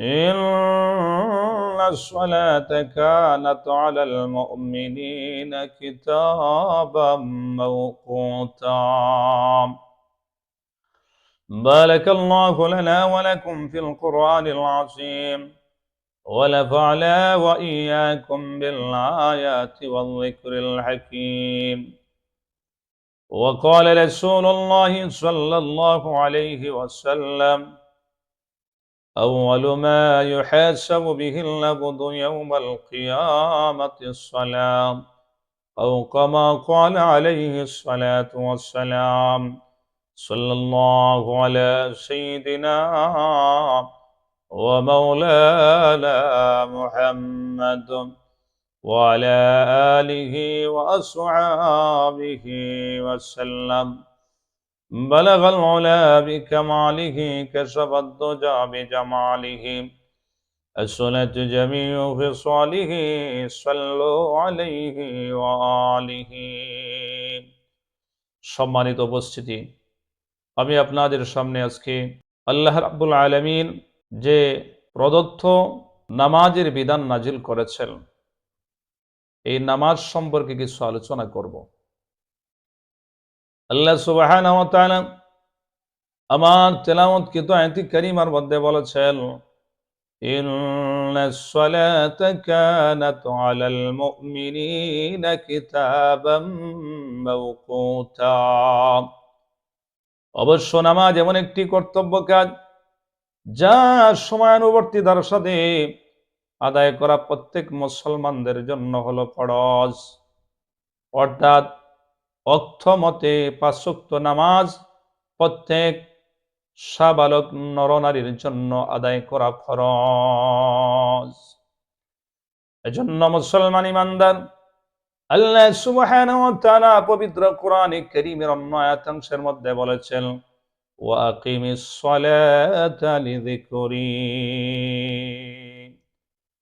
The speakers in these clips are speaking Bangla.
إن الصلاة كانت على المؤمنين كتابا موقوتا. بارك الله لنا ولكم في القرآن العظيم. ونفعنا وإياكم بالآيات والذكر الحكيم. وقال رسول الله صلى الله عليه وسلم أول ما يحاسب به العبد يوم القيامة الصلاة أو كما قال عليه الصلاة والسلام صلى الله على سيدنا ومولانا محمد وعلى آله وأصحابه وسلم. بلغ العلا بكماله كشف الدجى بجماله السنة جميع خصاله صلوا عليه وآله সম্মানিত উপস্থিতি আমি আপনাদের সামনে আজকে আল্লাহ রাব্বুল আলমিন যে প্রদত্ত নামাজের বিধান নাজিল করেছেন এই নামাজ সম্পর্কে কিছু আলোচনা করব আল্লাহ সুবাহান আমার তেলামত কিন্তু আয়তি করিমার মধ্যে বলেছেন অবশ্য নামাজ এমন একটি কর্তব্য কাজ, যা সময়ানুবর্তী দ্বারা সাথে আদায় করা প্রত্যেক মুসলমানদের জন্য হলো ফরজ। অর্থাৎ অক্ষমতে পাঁচক্ত নামাজ প্রত্যেক সাবালক নরনারীর জন্য আদায় করা ফরজ। এজন্য মুসলমান ইমানদার, আল্লাহ সুবহানাহু ওয়া তাআলা পবিত্র কোরআনে কারীমের অন্য আয়াতাংশের মধ্যে বলেছেন, ওয়া আকিমিস সালাতা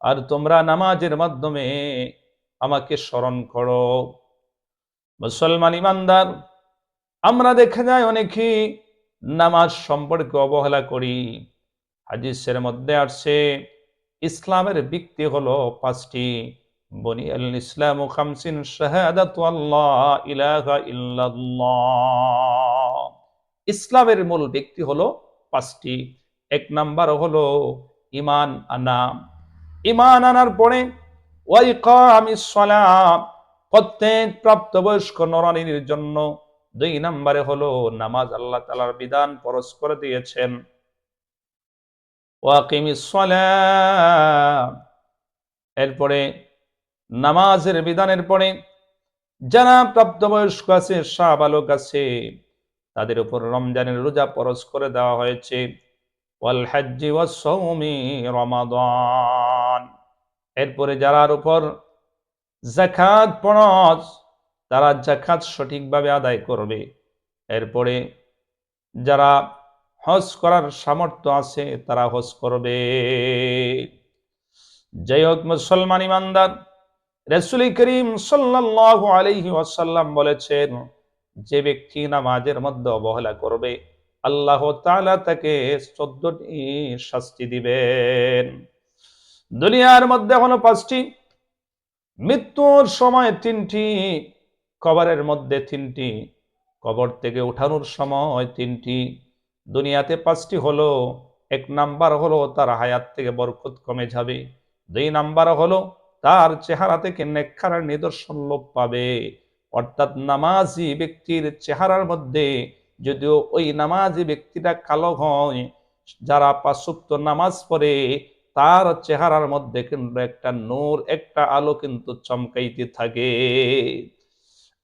আর তোমরা নামাজের মাধ্যমে আমাকে স্মরণ করো। মুসলমান ইমানদার, আমরা দেখা যায় অনেকেই নামাজ সম্পর্কে অবহেলা করি। হাদিসের মধ্যে আসছে, ইসলামের ভিত্তি হলো পাঁচটি। বনি আল ইসলাম খামসিন শাহাদাতু আল্লাহ ইলাহা ইল্লাল্লাহ। ইসলামের মূল ব্যক্তি হলো পাঁচটি। এক নাম্বার হলো ইমান আনা। ইমান আনার পরে ওয়াইকামিস সালাত। প্রত্যেক প্রাপ্তবয়স্ক নরানীর জন্য দুই নম্বরে হলো নামাজ আল্লাহ তালার বিধান পরশ করে দিয়েছেন। এরপরে নামাজের বিধানের পরে যারা প্রাপ্তবয়স্ক আছে শাহ বালক আছে, তাদের উপর রমজানের রোজা পরশ করে দেওয়া হয়েছে। এরপরে যারার উপর জাকাত পরশ তারা জাকাত সঠিকভাবে আদায় করবে। এরপরে যারা হজ করার সামর্থ্য আছে, তারা হজ করবে। যাই হোক, মুসলমান ইমানদার, রসুল করিম সাল্লাহ আলহি ওয়াসাল্লাম বলেছেন, যে ব্যক্তি নামাজের মধ্যে অবহেলা করবে, আল্লাহ তালা তাকে চোদ্দটি শাস্তি দিবেন। দুনিয়ার মধ্যে হলো পাঁচটি মৃত্যুর সময় তিনটি, কবরের মধ্যে তিনটি, কবর থেকে উঠানোর সময় তিনটি। দুনিয়াতে পাঁচটি হলো, এক নাম্বার হলো তার হায়াত থেকে বরকত কমে যাবে। দুই নাম্বার হলো তার চেহারা থেকে নেক্ষার নিদর্শন লোপ পাবে। অর্থাৎ নামাজি ব্যক্তির চেহারার মধ্যে যদিও ওই নামাজি ব্যক্তিটা কালো হয়, যারা পাঁচুক্ত নামাজ পড়ে তার চেহারার মধ্যে কিন্তু একটা নূর, একটা আলো কিন্তু চমকাইতে থাকে।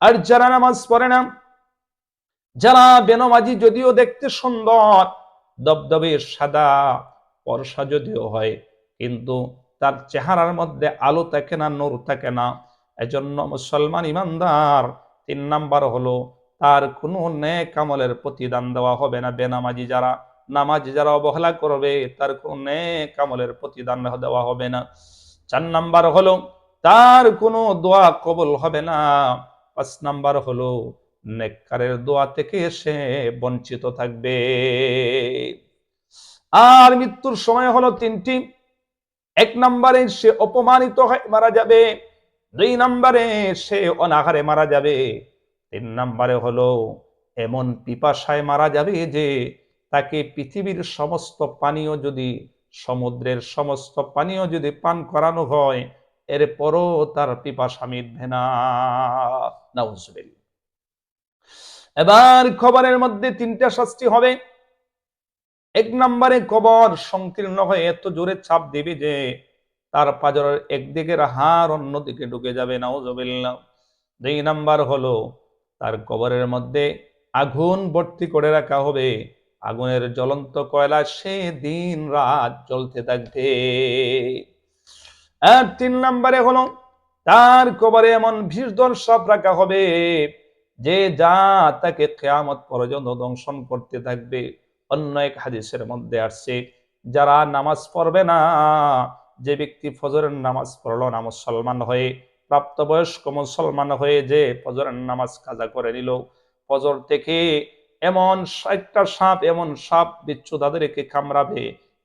আর যারা নামাজ পড়ে না, যারা বেনমাজি যদিও দেখতে সুন্দর, দবদবে সাদা বর্ষা যদিও হয়, কিন্তু তার চেহারার মধ্যে আলো থাকে না, নূর থাকে না। এজন্য মুসলমান ইমানদার, তিন নাম্বার হলো তার কোনো নেক আমলের প্রতিদান দেওয়া হবে না বেনামাজি যারা। নামাজি যারা অবহেলা করবে, তার কোনো কামলের প্রতিদান দেওয়া হবে না। চার নাম্বার হলো, তার কোনো দোয়া কবল হবে না। পাঁচ নাম্বার হলো, নেককারের দোয়া থেকে সে বঞ্চিত থাকবে। আর মৃত্যুর সময় হলো তিনটি। এক নম্বরে সে অপমানিত হয়ে মারা যাবে। দুই নম্বরে সে অনাহারে মারা যাবে। তিন নম্বরে হলো, এমন পিপাসায় মারা যাবে যে তাকে পৃথিবীর সমস্ত পানীয় যদি, সমুদ্রের সমস্ত পানীয় যদি পান করানো হয়, এরপরও তার পিপাসা মিটবে না। এবার খবরের মধ্যে তিনটা শাস্তি হবে। এক নম্বরে কবর সংকীর্ণ হয়ে এত জোরে চাপ দিবে যে, তার পাজরের একদিকের হাড় অন্যদিকে ঢুকে যাবে। নাউজবিল্লাহ। দুই নাম্বার হলো, তার কবরের মধ্যে আগুন ভর্তি করে রাখা হবে। আগুনের জ্বলন্ত কয়লা সে দিন রাত জ্বলতে থাকবে। আর তিন নম্বরে হলো, তার কবরে এমন ভীষণ সাপ রাখা হবে যে যা তাকে কেয়ামত পর্যন্ত দংশন করতে থাকবে। অন্য এক হাদিসের মধ্যে আসছে, যারা নামাজ পড়বে না, যে ব্যক্তি ফজরের নামাজ পড়ল না মুসলমান হয়ে, প্রাপ্তবয়স্ক মুসলমান হয়ে যে ফজরের নামাজ কাজা করে নিল, ফজর থেকে এমন একটা সাপ, এমন সাপ বিচ্ছু তাদেরকে কামড়াবে।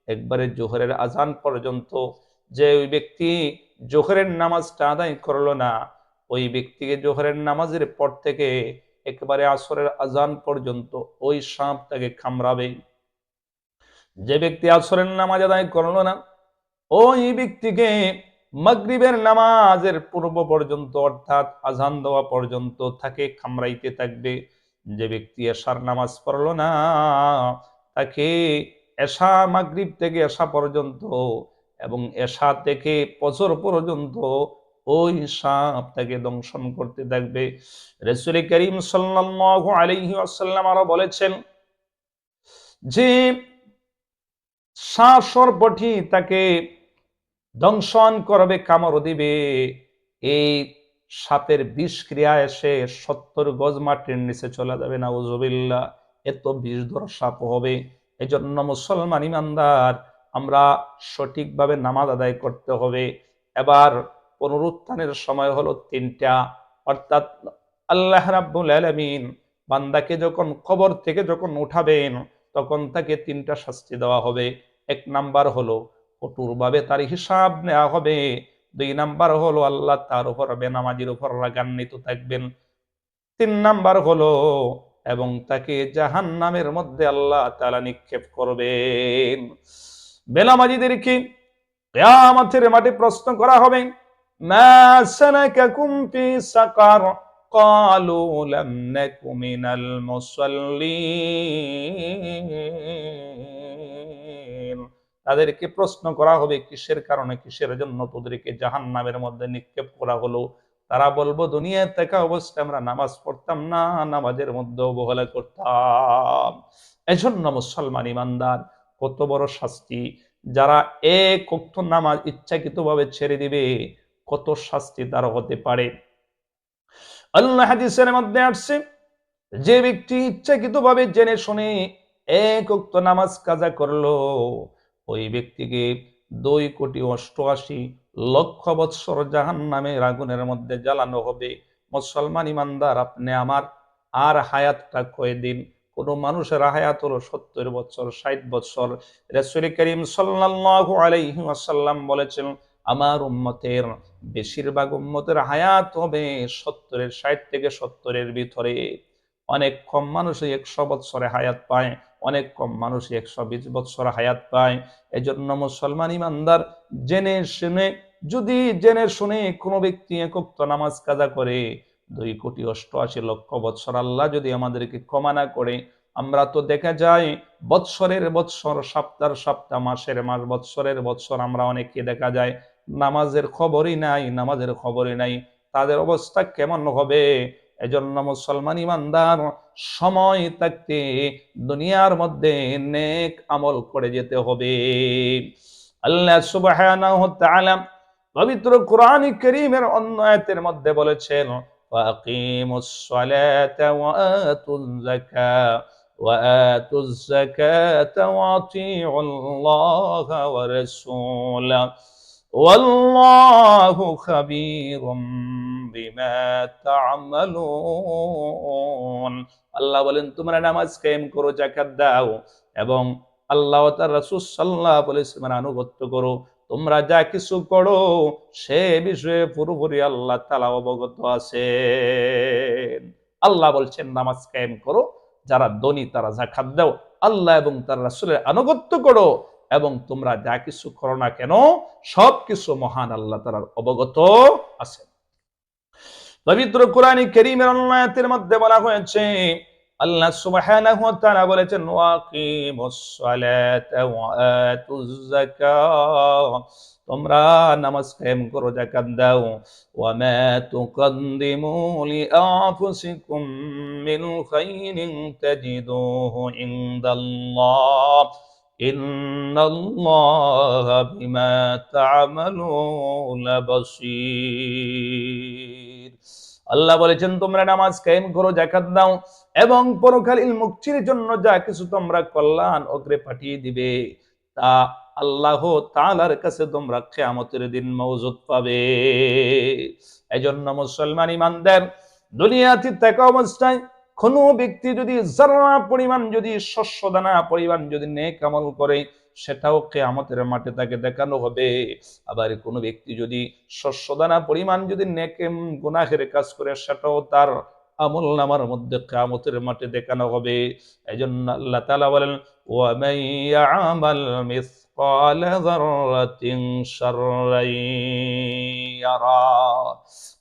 একবারে জোহরের আজান পর্যন্ত যে ওই ব্যক্তি জোহরের নামাজটা আদায় করল না, ওই ব্যক্তিকে জোহরের নামাজের পর থেকে একেবারে আসরের আজান পর্যন্ত ওই সাপ তাকে খামড়াবে যে ব্যক্তি আসরের নামাজ আদায় করল না, ওই ব্যক্তিকে মাগরিবের নামাজের পূর্ব পর্যন্ত অর্থাৎ আজান দেওয়া পর্যন্ত তাকে খামড়াইতে থাকবে। যে ব্যক্তি এশার নামাজ পড়ল না, তাকে এশা মাগরিব থেকে এশা পর্যন্ত এবং এশা থেকে পজর পর্যন্ত ওই সাপ তাকে দংশন করতে থাকবে। রসুল করিম সাল্লাল্লাহু আলাইহি ওয়াসাল্লাম আরও বলেছেন যে সর্বটি তাকে দংশন করবে, কামড় দিবে। এই সাপের বিষ ক্রিয়া এসে সত্তর গজ মাটির নিচে চলে যাবে না উজবিল্লা এত বিষ ধর সাপ হবে। জন্য মুসলমান ইমানদার, আমরা সঠিকভাবে নামাজ আদায় করতে হবে। এবার পুনরুত্থানের সময় হলো তিনটা। অর্থাৎ আল্লাহ রাব্বুল আলামিন বান্দাকে যখন কবর থেকে যখন উঠাবেন, তখন তাকে তিনটা শাস্তি দেওয়া হবে। এক নাম্বার হলো কঠোরভাবে তার হিসাব নেওয়া হবে। দুই নাম্বার হলো আল্লাহ তার উপর বেনামাজির উপর রাগান্বিত থাকবেন তিন নাম্বার হলো এবং তাকে জাহান নামের মধ্যে আল্লাহ তালা নিক্ষেপ করবেন বেনামাজিদেরকে কেয়ামতের মাঠে প্রশ্ন করা হবে মা সালাকাকুম ফি সাকার قالوا لم نك من المصلين তাদেরকে প্রশ্ন করা হবে, কিসের কারণে, কিসের জন্য তোদেরকে জাহান নামের মধ্যে নিক্ষেপ করা হলো? তারা বলব, দুনিয়ায় থাকা অবস্থায় আমরা নামাজ পড়তাম না, নামাজের মধ্যে অবহেলা করতাম। এজন্য মুসলমান ইমানদার, কত বড় শাস্তি। যারা এক অক্ত নামাজ ইচ্ছাকৃত ভাবে ছেড়ে দিবে, কত শাস্তি তার হতে পারে। আল্লাহ হাদিসের মধ্যে আসছে, যে ব্যক্তি ইচ্ছাকৃত ভাবে জেনে শুনে এক উক্ত নামাজ কাজা করল ওই ব্যক্তিকে দুই কোটি অষ্টআশি লক্ষ বৎসর জাহান নামে আগুনের মধ্যে জ্বালানো হবে। মুসলমান ইমানদার, আপনি আমার আর হায়াতটা কয়ে দিন। কোন মানুষের হায়াত হলো সত্তর বছর ষাট বছর রসুল করিম সাল্লাল্লাহু আলাইহি বলেছেন, আমার উম্মতের বেশিরভাগ উম্মতের হায়াত হবে সত্তরের ষাট থেকে সত্তরের ভিতরে। অনেক কম মানুষই একশো বৎসরে হায়াত পায়। অনেক কম মানুষ একশো বিশ বৎসর হায়াত পায়। এজন্য মুসলমান ইমানদার জেনে শুনে, যদি জেনে শুনে কোনো ব্যক্তি একক্ত নামাজ কাজা করে, দুই কোটি অষ্টআশি লক্ষ বৎসর আল্লাহ যদি আমাদেরকে ক্ষমা না করে, আমরা তো দেখা যায় বৎসরের বৎসর, সপ্তাহ সপ্তাহ, মাসের মাস, বৎসরের বৎসর আমরা অনেকে দেখা যায়, নামাজের খবরই নাই, নামাজের খবরই নাই। তাদের অবস্থা কেমন হবে? এজন্য মুসলমান ইমানদার সময় থাকতে দুনিয়ার মধ্যে নেক আমল করে যেতে হবে আল্লাহ সুবহানাহু ওয়া তাআলা পবিত্র কোরআন করিমের অন্য আয়াতের মধ্যে বলেছেন ফাকিমুস সালাতা ওয়া আতুজ যাকাত وآتوا الزكاة وأطيعوا الله ورسوله والله خبير بما تعملون আল্লাহ বলেন তোমরা নামাজ কায়েম করো জাকাত দাও এবং আল্লাহ ও তার রাসূল সাল্লাল্লাহু আলাইহি ওয়াসাল্লামের আনুগত্য করো তোমরা যা কিছু করো সে বিষয়ে পুরোপুরি আল্লাহ তাআলা অবগত আছেন আল্লাহ বলছেন নামাজ কায়েম করো যারা ধনী তারা জাকাত দাও আল্লাহ এবং তার রাসূলের আনুগত্য করো এবং তোমরা যা কিছু করো না কেন, সব কিছু মহান আল্লাহ তাআলার অবগত আছে। পবিত্র কোরআন কারীমের আয়াতের মধ্যে বলা হয়েছে, আল্লাহ সুবহানাহু ওয়া তাআলা বলেছেন, ওয়াকিমুস সালাতা ওয়া আতুজ যাকাত। তোমরা নামাজ কায়েম করো, যাকাত দাও। ওয়া মা তুকদ্দিমু লিআনফুসিকুম মিন খাইরিন তাজিদুহু ইনদাল্লাহ। ইন্নাল্লাহা বিমা তা'মালুনা বাসীর আল্লাহ বলেছেন, তোমরা নামাজ কায়েম করো, যাকাত দাও এবং পরকালীন মুক্তির জন্য যা কিছু তোমরা কল্যাণ অগ্রে পাঠিয়ে দিবে, তা আল্লাহ তাআলার কাছে তোমরা কিয়ামতের দিন মওজুদ পাবে। এজন্য মুসলমান ইমানদার দুনিয়াতে থাকা অবস্থায় কোনো ব্যক্তি যদি জারা পরিমাণ যদি শস্য দানা পরিমাণ যদি নেক আমল করে, সেটাও কেয়ামতের মাঠে তাকে দেখানো হবে। আবার কোনো ব্যক্তি যদি শস্য দানা পরিমাণ যদি নেকে গুনাহের কাজ করে, সেটাও তার আমল নামার মধ্যে কামতের মাঠে দেখানো হবে। এজন্য আল্লাহ বলেন আমাল মিসকাল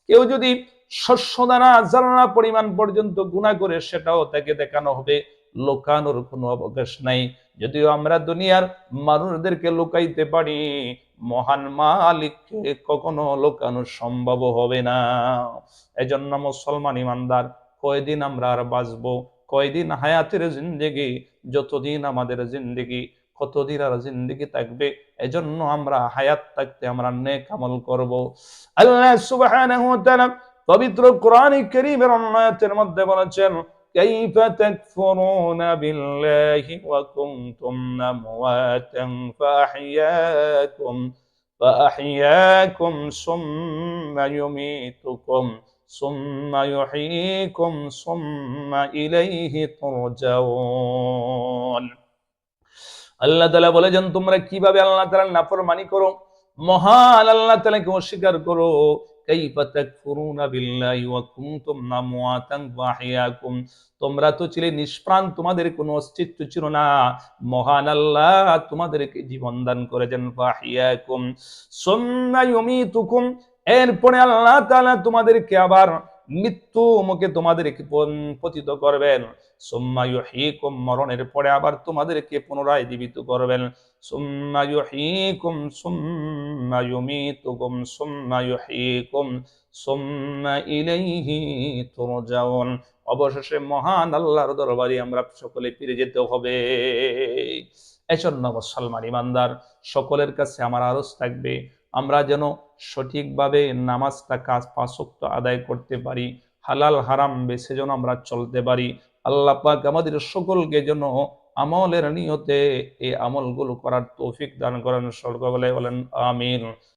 কেউ যদি শস্য দানা জানা পরিমাণ পর্যন্ত গুণা করে সেটাও তাকে দেখানো হবে। লোকানোর কোনো অবকাশ নাই। যদিও আমরা দুনিয়ার মানুষদেরকে লুকাইতে পারি, মহান মালিককে কখনো লোকানো সম্ভব হবে না। এজন্য মুসলমান ইমানদার, কয়দিন আমরা আর বাঁচবো? কয়দিন হায়াতের জিন্দেগি? যতদিন আমাদের জিন্দেগি, কতদিন আর জিন্দেগি থাকবে? এজন্য আমরা হায়াত থাকতে আমরা নেক আমল করব। আল্লাহ সুবহানাহু ওয়া তাআলা পবিত্র কোরআন কারীমের অন্যায়ের মধ্যে বলেছেন كيف تكفرون بالله وكنتم أمواتا فأحياكم فأحياكم ثم يميتكم ثم يحييكم ثم إليه ترجعون আল্লাহ তালা বলেছেন তোমরা কিভাবে আল্লাহ তালার নাফরমানি করো মহান আল্লাহ তালাকে অস্বীকার করো তাকফুরুনা বিল্লাহি ওয়া কুনতুম আমওয়াতান ওয়া তোমরা তো ছিলে নিষ্প্রাণ, তোমাদের কোনো অস্তিত্ব ছিল না। মহান আল্লাহ তোমাদেরকে জীবন দান করেছেন, ফাহিয়াকুম। সুম্মা ইউমিতুকুম, এরপরে আল্লাহ তাআলা তোমাদেরকে আবার মৃত্যু মুখে তোমাদেরকে পতিত করবেন। সুম্মা ইউহয়িকুম মরণের পরে আবার তোমাদেরকে পুনরায় জীবিত করবেন। সুম্মা ইউহয়িকুম সুম্মা ইউমিতুকুম, সুম্মা ইউহয়িকুম সুম্মা ইলাইহি তুরজাউন। অবশেষে মহান আল্লাহর দরবারে আমরা সকলে ফিরে যেতে হবে। এজন্য মুসলমান ইমানদার, সকলের কাছে আমার আরজ থাকবে। আমরা যেন সঠিকভাবে নামাজটা কাজ পাশক্ত আদায় করতে পারি, হালাল, হারাম বেছে যেন আমরা চলতে পারি। আল্লাহ পাক আমাদের সকলকে যেন আমলের নিয়তে এই আমলগুলো করার তৌফিক দান করেন। স্বর্গ বলে বলেন, আমিন।